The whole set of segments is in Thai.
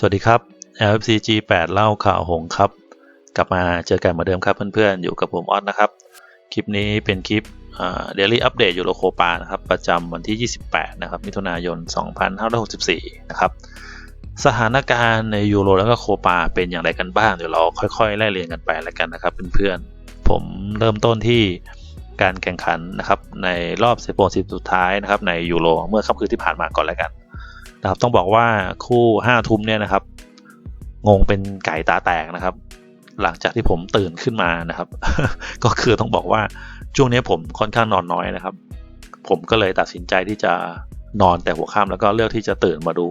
สวัสดีครับ LFCG 8 เล่าข่าวหงครับ กลับมาเจอกันเหมือนเดิมครับเพื่อนๆ อยู่กับผมออสนะครับ คลิปนี้เป็นคลิปเดลี่อัปเดตยูโรโคปานะครับ ประจำวันที่ 28 นะครับ มิถุนายน 2564 นะครับ สถานการณ์ในยูโรแล้วก็โคปาเป็นอย่างไรกันบ้าง เดี๋ยวเราค่อยๆ ไล่เรียงกันไปแล้วกันนะครับเพื่อนๆ ผมเริ่มต้นที่การแข่งขันนะครับในรอบสิบโมงสิบสุดท้ายนะครับในยูโรเมื่อค่ำคืนที่ผ่านมาก่อนแล้วกัน นะครับต้องบอกว่าคู่ห้าทุ่มเนี่ยนะครับ งงเป็นไก่ตาแตกนะครับ หลังจากที่ผมตื่นขึ้นมานะครับ ก็คือต้องบอกว่าช่วงนี้ผมค่อนข้างนอนน้อยนะครับ ผมก็เลยตัดสินใจที่จะนอนแต่หัวค่ำแล้วก็เลือกที่จะตื่นมาดู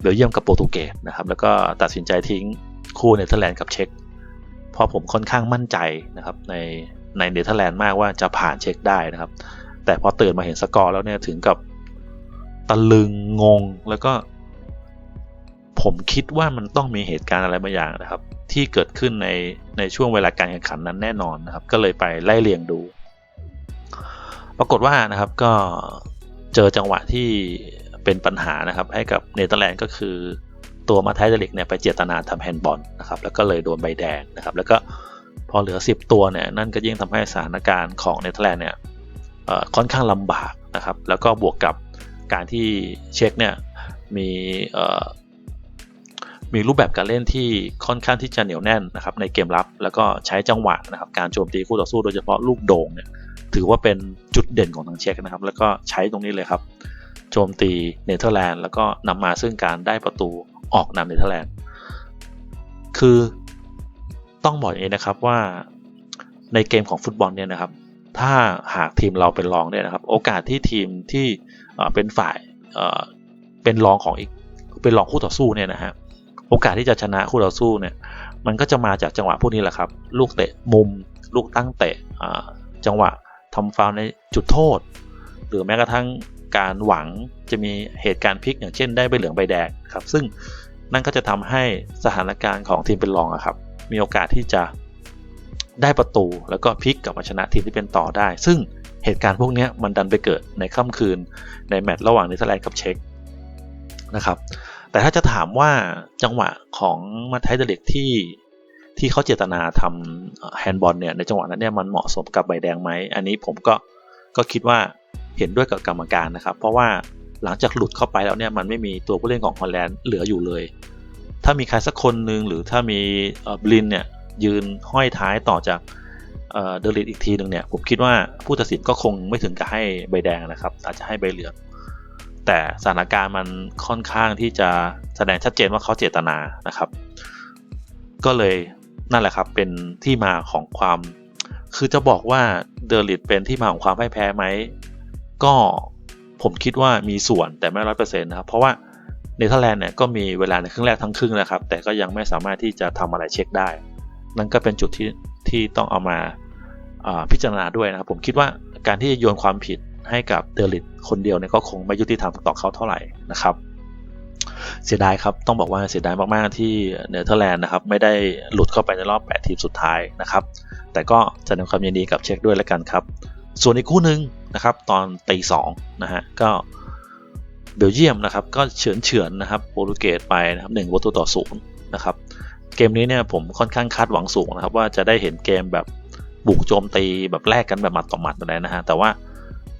เบลเยียมกับโปรตุเกสนะครับ แล้วก็ตัดสินใจทิ้งคู่เนเธอร์แลนด์กับเช็กเพราะผมค่อนข้างมั่นใจนะครับ ในในเนเธอร์แลนด์มากว่าจะผ่านเช็คได้นะครับ แต่พอตื่นมาเห็นสกอร์แล้วเนี่ยถึงกับ ตะลึงงงแล้วก็ ผมคิดว่ามันต้องมีเหตุการณ์อะไรบางอย่างนะครับ ที่เกิดขึ้นในในช่วงเวลาการแข่งขันนั้นแน่นอนนะครับ ก็เลยไปไล่เรียงดู ปรากฏว่านะครับก็เจอจังหวะที่เป็นปัญหานะครับ ให้กับเนเธอร์แลนด์ก็คือตัวมาไทเดลิกเนี่ยไปเจตนาทำแฮนด์บอลนะครับแล้วก็เลยโดนใบแดงนะครับ แล้วก็พอเหลือ 10 ตัวเนี่ยนั่นก็ยิ่งทำให้สถานการณ์ของเนเธอร์แลนด์เนี่ยค่อนข้างลำบากนะครับ แล้วก็บวกกับ การที่เช็คเนี่ยมีมีรูปแบบการเล่นที่ค่อนข้างที่จะเหนียวแน่นนะครับในเกมรับ แล้วก็ใช้จังหวะนะครับการโจมตีคู่ต่อสู้โดยเฉพาะลูกโด่งเนี่ยถือว่าเป็นจุดเด่นของทางเช็คนะครับ แล้วก็ใช้ตรงนี้เลยครับโจมตีเนเธอร์แลนด์แล้วก็นำมาซึ่งการได้ประตูออกนำเนเธอร์แลนด์คือต้องบอกอย่างนะครับว่าในเกมของฟุตบอลเนี่ยนะครับ ถ้าหากทีมเราเป็นรองเนี่ยนะครับโอกาสที่ทีมที่เป็นฝ่ายเป็นรองของอีกเป็นรองคู่ต่อสู้เนี่ยนะฮะโอกาสที่จะชนะคู่ต่อสู้เนี่ยมันก็จะมาจากจังหวะพวกนี้แหละครับ ลูกเตะมุม ลูกตั้งเตะจังหวะทำฟาวในจุดโทษ หรือแม้กระทั่งการหวังจะมีเหตุการณ์พลิกอย่างเช่นได้ใบเหลืองใบแดงครับ ซึ่งนั่นก็จะทำให้สถานการณ์ของทีมเป็นรองอะครับ มีโอกาสที่จะ ได้ประตูแล้วก็พลิกกลับมาชนะทีมที่เป็นต่อได้ ซึ่งเหตุการณ์พวกนี้มันดันไปเกิดในค่ำคืนในแมตช์ระหว่างเนเธอร์แลนด์กับเช็กนะครับ แต่ถ้าจะถามว่าจังหวะของมาไทเดเล็กที่ที่เขาเจตนาทำแฮนด์บอลเนี่ยในจังหวะนั้นเนี่ยมันเหมาะสมกับใบแดงไหม อันนี้ผมก็ก็คิดว่าเห็นด้วยกับกรรมการนะครับ เพราะว่าหลังจากหลุดเข้าไปแล้วเนี่ยมันไม่มีตัวผู้เล่นของฮอลแลนด์เหลืออยู่เลย ถ้ามีใครสักคนหนึ่งหรือถ้ามีบลินเนี่ย ยืนห้อยท้ายต่อจากเดลิทอีกทีหนึ่งเนี่ยผมคิดว่าผู้ตัดสินก็คงไม่ถึงกับให้ใบแดงนะครับ อาจจะให้ใบเหลืองแต่สถานการณ์มันค่อนข้างที่จะแสดงชัดเจนว่าเขาเจตนานะครับ ก็เลยนั่นแหละครับเป็นที่มาของความ คือจะบอกว่าเดลิทเป็นที่มาของความพ่ายแพ้ไหมก็ผมคิดว่ามีส่วนแต่ไม่ร้อยเปอร์เซ็นต์นะครับ เพราะว่าเนเธอร์แลนด์เนี่ยก็มีเวลาในครึ่งแรกทั้งครึ่งนะครับ แต่ก็ยังไม่สามารถที่จะทำอะไรเช็คได้ นั่นก็เป็นจุดที่ที่ต้องเอามาพิจารณาด้วยนะครับผมคิดว่าการที่จะโยนความผิดให้กับเดลิทคนเดียวเนี่ยก็คงไม่ยุติธรรมต่อเขาเท่าไหร่นะครับ เสียดายครับต้องบอกว่าเสียดายมากๆที่เนเธอร์แลนด์นะครับไม่ได้หลุดเข้าไปในรอบ 8 ทีมสุดท้ายนะครับ แต่ก็แสดงความยินดีกับเช็คด้วยแล้วกันครับ ส่วนอีกคู่หนึ่งนะครับตอนตีสองนะฮะก็เบลเยียมนะครับก็เฉือนเฉือนนะครับโปรตุเกสไปนะครับหนึ่งประตูต่อศูนย์นะครับ เกมนี้เนี่ยผมค่อนข้างคาดหวังสูงนะครับ ว่าจะได้เห็นเกมแบบบุกโจมตีแบบแลกกันแบบหมัดต่อหมัดอะไรนะฮะแต่ว่า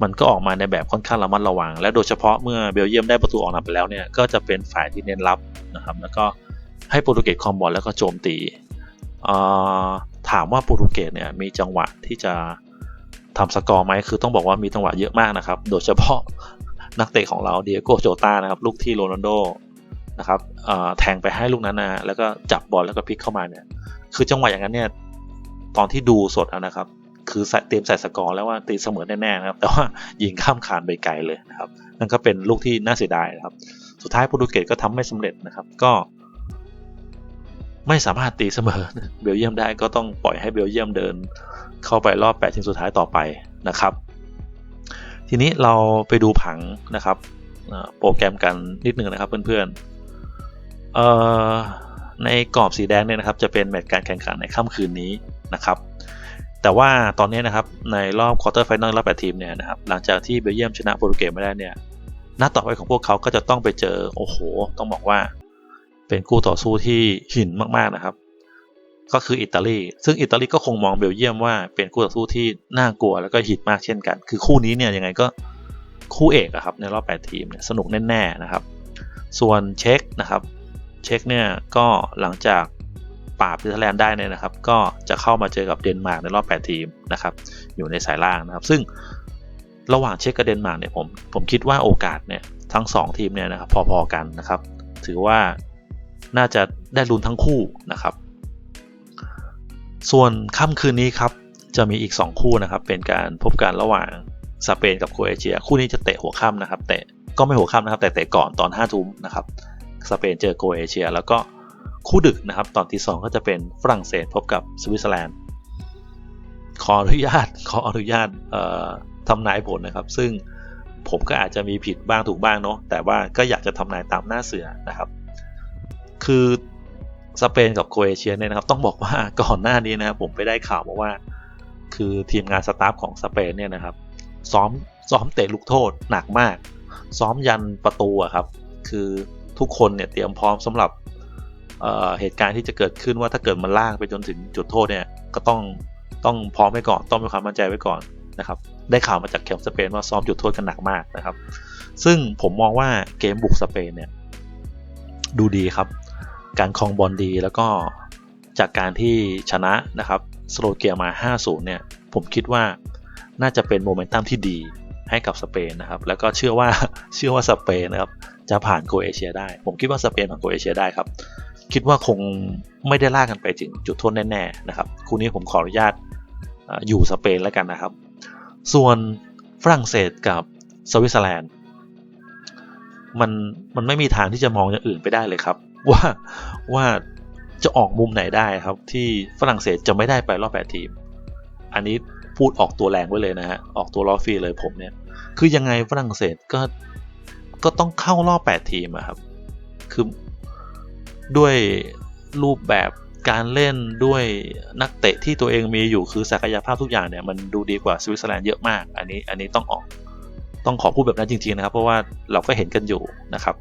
มันก็ออกมาในแบบค่อนข้างระมัดระวัง และโดยเฉพาะเมื่อเบลเยียมได้ประตูออกนำไปแล้วเนี่ยก็จะเป็นฝ่ายที่เน้นรับนะครับ แล้วก็ให้โปรตุเกสคอมบอลแล้วก็โจมตีถามว่าโปรตุเกสเนี่ยมีจังหวะที่จะทำสกอร์ไหมคือต้องบอกว่ามีจังหวะเยอะมากนะครับ โดยเฉพาะนักเตะของเราเดียโกโจตานะครับ ลูกที่โรนัลโด นะครับแทงไปให้ลูกนั้นนะแล้วก็จับบอลแล้วก็พลิกเข้ามาเนี่ยคือจังหวะอย่างนั้นเนี่ยตอนที่ดูสดนะครับ คือเตรียมใส่สกอร์แล้วว่าตีเสมอแน่ๆนะครับ แต่ว่ายิงข้ามคานไปไกลเลยนะครับ นั่นก็เป็นลูกที่น่าเสียดายนะครับ สุดท้ายโปรตุเกสก็ทำไม่สำเร็จนะครับก็ไม่สามารถตีเสมอเบลเยียมได้ก็ต้องปล่อยให้เบลเยียมเดิน เข้าไปรอบ8ทีมสุดท้ายต่อไปนะครับ ทีนี้เราไปดูผังนะครับโปรแกรมกันนิดนึงนะครับเพื่อนๆ ในกรอบสีแดงเนี่ยนะครับจะเป็นแมตช์การแข่งขันในค่ำคืนนี้นะครับ แต่ว่าตอนนี้นะครับในรอบควอเตอร์ไฟนอลรอบแปดทีมเนี่ยนะครับหลังจากที่เบลเยียมชนะโปรตุเกสไม่ได้เนี่ยนัดต่อไปของพวกเขาก็จะต้องไปเจอโอ้โห ต้องบอกว่า เป็นคู่ต่อสู้ที่หินมากๆนะครับ ก็คืออิตาลีซึ่งอิตาลีก็คงมองเบลเยียมว่าเป็นคู่ต่อสู้ที่น่ากลัวแล้วก็หินมากเช่นกัน คือคู่นี้เนี่ยยังไงก็คู่เอกอะครับในรอบ 8 ทีมเนี่ยสนุกแน่ๆนะครับ ส่วนเช็คนะครับ เช็คเนี่ยก็หลังจากปราบเนเธอร์แลนด์ได้เนี่ยนะครับ ก็จะเข้ามาเจอกับเดนมาร์กในรอบ 8 ทีมนะครับอยู่ในสายล่างนะครับ ซึ่งระหว่างเช็คกับเดนมาร์กเนี่ยผมผมคิดว่าโอกาสเนี่ยทั้ง 2 ทีมเนี่ยนะครับพอๆกันนะครับ ถือว่าน่าจะได้ลุ้นทั้งคู่นะครับ ส่วนค่ำคืนนี้ครับจะมีอีก 2 คู่นะครับ เป็นการพบกันระหว่างสเปนกับโครเอเชีย คู่นี้จะเตะหัวค่ำนะครับ เตะก็ไม่หัวค่ำนะครับ แต่เตะก่อนตอน5้าทุ่มนะครับ สเปนเจอโครเอเชีย แล้วก็คู่ดึกนะครับ ตอนที่ 2 ก็จะเป็นฝรั่งเศสพบกับสวิตเซอร์แลนด์ขออนุญาตขออนุญาตทำนายผลนะครับ ซึ่งผมก็อาจจะมีผิดบ้างถูกบ้างเนาะแต่ว่าก็อยากจะทำนายตามหน้าเสือนะครับ คือสเปนกับโครเอเชียเนี่ยนะครับ ต้องบอกว่าก่อนหน้านี้นะครับผมไปได้ข่าวมาว่า คือทีมงานสตาฟของสเปนเนี่ยนะครับ ซ้อมซ้อมเตะลูกโทษหนักมาก ซ้อมยันประตูอะครับ คือ ทุกคนเนี่ยเตรียมพร้อมสำหรับเเหตุการณ์ที่จะเกิดขึ้นว่าถ้าเกิดมันลากไปจนถึงจุดโทษเนี่ยก็ต้องต้องพร้อมไว้ก่อนต้องมีความมั่นใจไว้ก่อนนะครับได้ข่าวมาจากแคมป์สเปนว่าซ้อมจุดโทษกันหนักมากนะครับ ซึ่งผมมองว่าเกมบุกสเปนเนี่ยดูดีครับ การคลองบอลดีแล้วก็จากการที่ชนะนะครับสโลเกียมา 5-0 เนี่ย ผมคิดว่าน่าจะเป็นโมเมนตัมที่ดี ให้กับสเปนนะครับ แล้วก็เชื่อว่าเชื่อว่าสเปนนะครับจะผ่านโคเอเชียได้ ผมคิดว่าสเปนผ่านโคเอเชียได้ครับ คิดว่าคงไม่ได้ลากกันไปถึงจุดโทษแน่ๆนะครับ คู่นี้ผมขออนุญาตอยู่สเปนแล้วกันนะครับ ส่วนฝรั่งเศสกับสวิตเซอร์แลนด์มันมันไม่มีทางที่จะมองอย่างอื่นไปได้เลยครับ ว่าว่าจะออกมุมไหนได้ครับ ที่ฝรั่งเศสจะไม่ได้ไปรอบแปดทีม อันนี้พูดออกตัวแรงไว้เลยนะฮะออกตัวล้อฟรีเลยผมเนี่ย คือยังไงฝรั่งเศสก็ก็ต้องเข้ารอบ 8 ทีมอะครับ คือด้วยรูปแบบการเล่นด้วยนักเตะที่ตัวเองมีอยู่คือศักยภาพทุกอย่างเนี่ยมันดูดีกว่าสวิตเซอร์แลนด์เยอะมาก อันนี้อันนี้ต้องออกต้องขอพูดแบบนั้นจริงๆนะครับ เพราะว่าเราก็เห็นกันอยู่นะครับ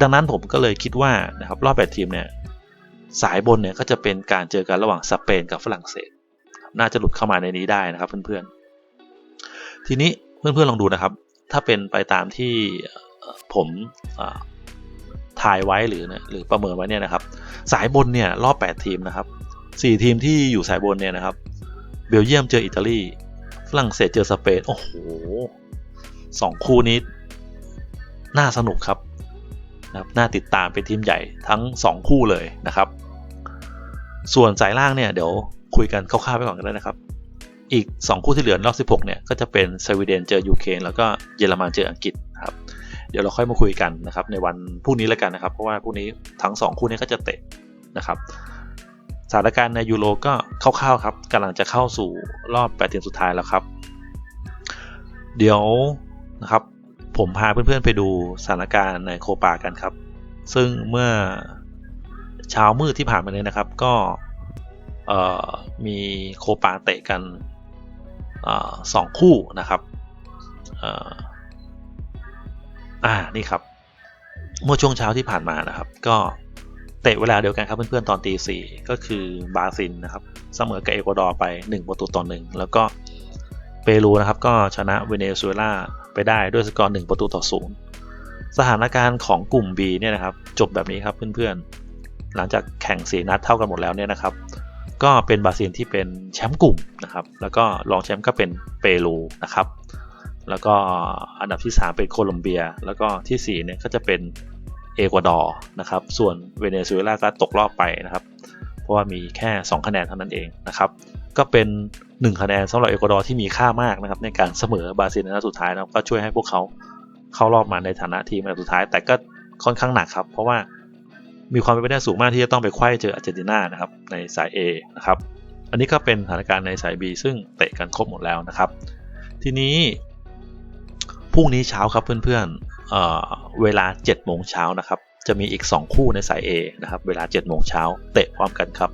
ดังนั้นผมก็เลยคิดว่านะครับรอบ 8 ทีมเนี่ยสายบนเนี่ยก็จะเป็นการเจอกันระหว่างสเปนกับฝรั่งเศส น่าจะหลุดเข้ามาในนี้ได้นะครับเพื่อนๆ ทีนี้ เพื่อนๆลองดูนะครับ ถ้าเป็นไปตามที่ผมทายไว้หรือหรือประเมินไว้เนี่ยนะครับ สายบนเนี่ยรอบ 8 ทีมนะครับ 4 ทีมที่อยู่สายบนเนี่ยนะครับ เบลเยียมเจออิตาลีฝรั่งเศสเจอสเปนโอ้โหสองคู่นี้ น่าสนุกครับนะครับน่าติดตามเป็นทีมใหญ่ทั้ง 2 คู่เลยนะครับ ส่วนสายล่างเนี่ยเดี๋ยวคุยกันคร่าวๆไปก่อนกันเลยนะครับ อีก 2 คู่ที่เหลือรอบ 16 เนี่ย ก็จะเป็นสวีเดนเจอยูเครนแล้วก็เยอรมันเจออังกฤษครับเดี๋ยวเราค่อยมาคุยกันนะครับในวันพรุ่งนี้แล้วกันนะครับเพราะว่าพรุ่งนี้ทั้ง 2 คู่นี้ก็จะเตะนะครับสถานการณ์ในยูโรก็คร่าวๆครับกำลังจะเข้าสู่รอบ8ทีมสุดท้ายแล้วครับ เดี๋ยวนะครับผมพาเพื่อนๆไปดูสถานการณ์ในโคปากันครับ ซึ่งเมื่อเช้ามืดที่ผ่านมาเนี่ยนะครับ ก็มีโคปาเตะกัน สองคู่นะครับอ่านี่ครับ เมื่อช่วงเช้าที่ผ่านมานะครับ ก็เตะเวลาเดียวกันครับเพื่อนๆ ตอนตีสี่ก็คือบาซินนะครับเสมอกับเอกวาดอร์ไป 1 ประตูต่อหนึ่งแล้วก็เปรูนะครับก็ชนะเวเนซุเอลาไปได้ด้วยสกอร์1ประตูต่อศูนย์สถานการณ์ของกลุ่ม B เนี่ยนะครับ จบแบบนี้ครับเพื่อนๆ หลังจากแข่งสีนัดเท่ากันหมดแล้วเนี่ยนะครับ ก็เป็นบราซิลที่เป็นแชมป์กลุ่มนะครับ แล้วก็รองแชมป์ก็เป็นเปรูนะครับ แล้วก็อันดับที่ 3 เป็นโคลอมเบีย แล้วก็ที่4เนี่ยก็จะเป็นเอกวาดอร์นะครับ ส่วนเวเนซุเอลาก็ตกรอบไปนะครับ เพราะว่ามีแค่ 2 คะแนนเท่านั้นเองนะครับ ก็เป็น 1 คะแนนสำหรับเอกวาดอร์ที่มีค่ามากนะครับ ในการเสมอบราซิลในนัดสุดท้ายนะก็ช่วยให้พวกเขาเข้ารอบมาในฐานะทีมในดับสุดท้าย แต่ก็ค่อนข้างหนักครับ เพราะว่า มีความเป็นไปได้สูงมากที่จะต้องไปคว้เจออาร์เจนตินานะครับในสาย A นะครับอันนี้ก็เป็นสถานการณ์ในสาย B ซึ่งเตะกันครบหมดแล้วนะครับ ทีนี้พรุ่งนี้เช้าครับเพื่อนๆเเวลา7โมงเช้านะครับจะมีอีก 2 คู่ในสาย A นะครับเวลา7โมงเช้าเตะพร้อมกันครับ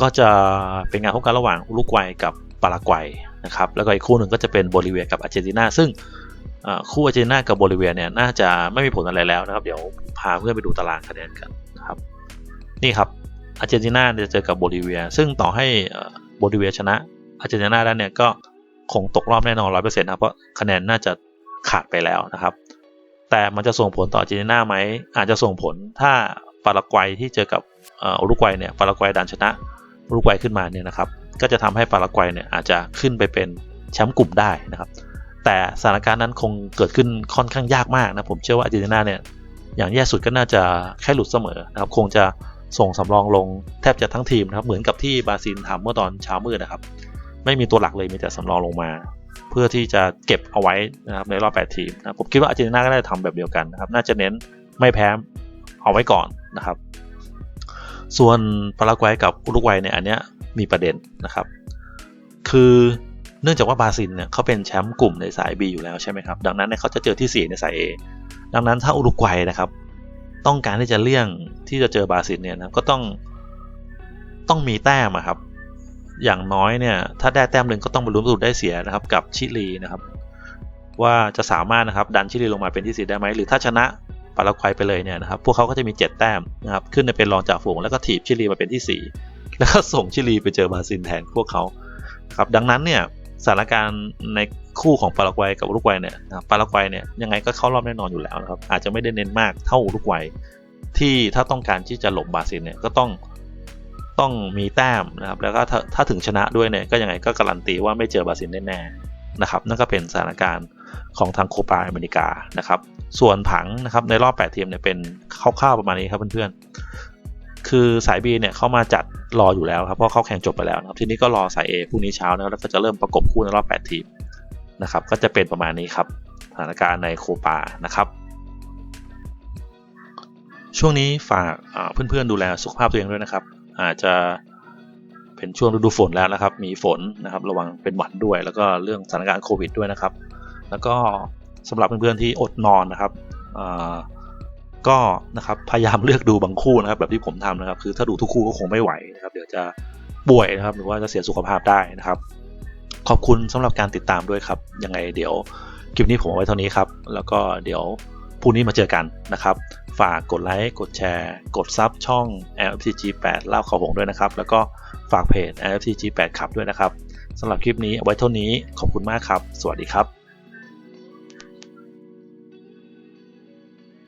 ก็จะเป็นงานพบกันระหว่างอุรุกวัยกับปารากวัยนะครับแล้วก็อีกคู่หนึ่งก็จะเป็นโบลิเวียกับอาร์เจนตินาซึ่ง คู่อาร์เจนตินากับโบลิเวียเนี่ยน่าจะไม่มีผลอะไรแล้วนะครับ เดี๋ยวพาเพื่อนไปดูตารางคะแนนกันนะครับนี่ครับอาร์เจนตินาจะเจอกับโบลิเวีย ซึ่งต่อให้อ่อโบลิเวียชนะอาร์เจนตินาได้เนี่ยก็คงตกรอบแน่นอนร้อยเปอร์เซ็นต์นะเพราะคะแนนน่าจะขาดไปแล้วนะครับ แต่มันจะส่งผลต่ออาร์เจนตินาไหมอาจจะส่งผลถ้าปารากวัยที่เจอกับอุรุกวัยเนี่ยปารากวัยดันชนะอุรุกวัยขึ้นมาเนี่ยนะครับ ก็จะทำให้ปารากวัยเนี่ยอาจจะขึ้นไปเป็นแชมป์กลุ่มได้นะครับ แต่สถานการณ์นั้นคงเกิดขึ้นค่อนข้างยากมากนะผมเชื่อว่าอาร์เจนตินาเนี่ยอย่างแย่สุดก็น่าจะแค่หลุดเสมอนะครับคงจะส่งสำรองลงแทบจะทั้งทีมนะครับเหมือนกับที่บราซิลทำเมื่อตอนเช้ามืดนะครับ ไม่มีตัวหลักเลยมีแต่สำรองลงมา เพื่อที่จะเก็บเอาไว้นะครับในรอบ 8 ทีมนะผมคิดว่าอาร์เจนตินาก็ได้ทำแบบเดียวกันนะครับน่าจะเน้นไม่แพ้เอาไว้ก่อนนะครับ ส่วนปารากวัยกับอุรุกวัยเนี่ยอันเนี้ยมีประเด็นนะครับ คือ เนื่องจากว่าบราซิลเนี่ยเขาเป็นแชมป์กลุ่มในสาย B อยู่แล้วใช่ไหมครับ ดังนั้นเขาจะเจอที่ 4 ในสาย A ดังนั้นถ้าอุรุกวัยนะครับ ต้องการที่จะเลี่ยงที่จะเจอบราซิลเนี่ยนะก็ต้องต้องมีแต้มอะครับ อย่างน้อยเนี่ยถ้าได้แต้มหนึ่งก็ต้องบรรลุสุดได้เสียนะครับ กับชิลีนะครับ ว่าจะสามารถนะครับดันชิลีลงมาเป็นที่สี่ได้ไหมหรือถ้าชนะปารากวัยไปเลยเนี่ยนะครับ พวกเขาก็จะมี 7 แต้มนะครับ ขึ้นไปเป็นรองจ่าฝูงแล้วก็ถีบชิลีมาเป็นที่ 4 แล้วก็ส่งชิลีไปเจอบราซิลแทนพวกเขาครับ ดังนั้นเนี่ย สถานการณ์ในคู่ของปารากวัยกับอุรุกวัยเนี่ยปารากวัยเนี่ยยังไงก็เข้ารอบแน่นอนอยู่แล้วนะครับอาจจะไม่ได้เน้นมากเท่าอุรุกวัยที่ถ้าต้องการที่จะหลบบราซิลเนี่ยก็ต้องต้องมีแต้มนะครับแล้วก็ถ้าถ้าถึงชนะด้วยเนี่ยก็ยังไงก็การันตีว่าไม่เจอบราซิลแน่ๆนะครับนั่นก็เป็นสถานการณ์ของทางโคปาอเมริกานะครับส่วนผังนะครับในรอบ 8 ทีมเนี่ยเป็นคร่าวๆประมาณนี้ครับเพื่อนๆ คือสาย B เนี่ยเข้ามาจัดรออยู่แล้วครับเพราะเขาแข่งจบไปแล้วนะครับทีนี้ก็รอสาย A พรุ่งนี้เช้านะครับแล้วก็จะเริ่มประกบคู่ในรอบ 8 ทีมนะครับก็จะเป็นประมาณนี้ครับสถานการณ์ในโคปานะครับช่วงนี้ฝากเพื่อนๆดูแลสุขภาพตัวเองด้วยนะครับ อาจจะเป็นช่วงฤดูฝนแล้วนะครับ มีฝนนะครับ ระวังเป็นหวัดด้วย แล้วก็เรื่องสถานการณ์โควิดด้วยนะครับ แล้วก็สำหรับเพื่อนๆที่อดนอนนะครับอ ก็นะครับพยายามเลือกดูบางคู่นะครับ แบบที่ผมทำนะครับ คือถ้าดูทุกคู่ก็คงไม่ไหวนะครับ เดี๋ยวจะป่วยนะครับ หรือว่าจะเสียสุขภาพได้นะครับ ขอบคุณสำหรับการติดตามด้วยครับ ยังไงเดี๋ยวคลิปนี้ผมเอาไว้เท่านี้ครับ แล้วก็เดี๋ยวพรุ่งนี้มาเจอกันนะครับ ฝากกดไลค์กดแชร์ กดซับช่อง LFTG 8เล่าข่าวหงด้วยนะครับ แล้วก็ฝากเพจ LFTG 8ขับด้วยนะครับสำหรับคลิปนี้เอาไว้เท่านี้ขอบคุณมากครับ สวัสดีครับ